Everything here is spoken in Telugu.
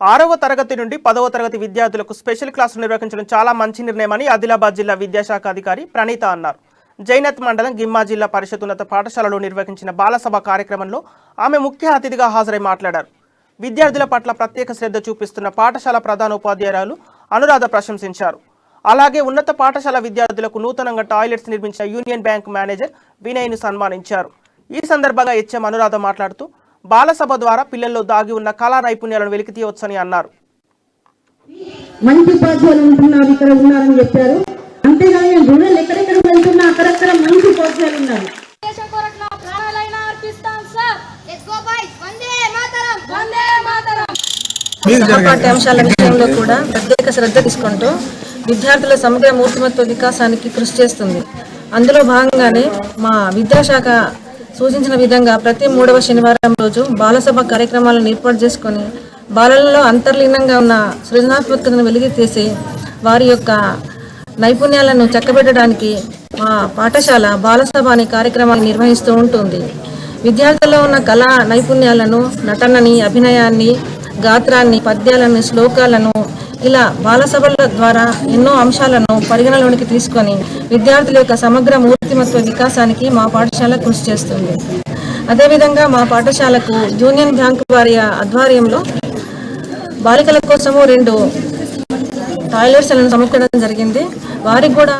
ఆరవ తరగతి నుండి పదవ తరగతి విద్యార్థులకు స్పెషల్ క్లాసులు నిర్వహించడం చాలా మంచి నిర్ణయమని ఆదిలాబాద్ జిల్లా విద్యాశాఖ అధికారి ప్రణీత అన్నారు. జైనత్ మండలం గిమ్మా జిల్లా పరిషత్ ఉన్నత పాఠశాలలో నిర్వహించిన బాలసభ కార్యక్రమంలో ఆమె ముఖ్య అతిథిగా హాజరై మాట్లాడారు. విద్యార్థుల పట్ల ప్రత్యేక శ్రద్ధ చూపిస్తున్న పాఠశాల ప్రధాన ఉపాధ్యాయురాలు అనురాధ ప్రశంసించారు. అలాగే ఉన్నత పాఠశాల విద్యార్థులకు నూతనంగా టాయిలెట్స్ నిర్మించిన యూనియన్ బ్యాంక్ మేనేజర్ వినయ్ను సన్మానించారు. ఈ సందర్భంగా హెచ్ఎం అనురాధ మాట్లాడుతూ బాలసభ ద్వారా పిల్లల్లో దాగి ఉన్న కళా నైపుణ్యాలను వెలికితీయవచ్చని అన్నారు. మంచి ఉపాధ్యాయులు ఉంటున్నారు ఇక్కడ ఉన్నారని చెప్పారు. అంతేగాని నేను రూరల్ ఎక్కడెక్కడ వెళ్తున్నా అక్కడక్కడ మంచి ఉపాధ్యాయులు ఉన్నారు. దేశం కొరకు నా ప్రాణాలైనా అర్పిస్తాం sir. Let's go boys Vande Mataram. Vande Mataram. పాఠ్యాంశాల విషయంలో కూడా ప్రత్యేక శ్రద్ధ తీసుకుంటూ విద్యార్థుల సమగ్ర మూర్తిమత్వ వికాసానికి కృషి చేస్తుంది. అందులో భాగంగానే మా విద్యాశాఖ సూచించిన విధంగా ప్రతి మూడవ శనివారం రోజు బాలసభ కార్యక్రమాలను ఏర్పాటు చేసుకొని బాలలలో అంతర్లీనంగా ఉన్న సృజనాత్మకతను వెలికి తీసి వారి యొక్క నైపుణ్యాలను చక్కబెట్టడానికి మా పాఠశాల బాలసభ అనే కార్యక్రమాన్ని నిర్వహిస్తూ ఉంటుంది. విద్యార్థుల్లో ఉన్న కళా నైపుణ్యాలను నటనని అభినయాన్ని గాత్రాన్ని పద్యాలను శ్లోకాలను ఇలా బాలసభల ద్వారా ఎన్నో అంశాలను పరిగణలోనికి తీసుకొని విద్యార్థుల యొక్క సమగ్ర మూర్తిమత్వ వికాసానికి మా పాఠశాల కృషి చేస్తుంది. అదేవిధంగా మా పాఠశాలకు యూనియన్ బ్యాంక్ వారి ఆధ్వర్యంలో బాలికల కోసము రెండు టాయిలెట్స్లను సమకూడడం జరిగింది. వారికి కూడా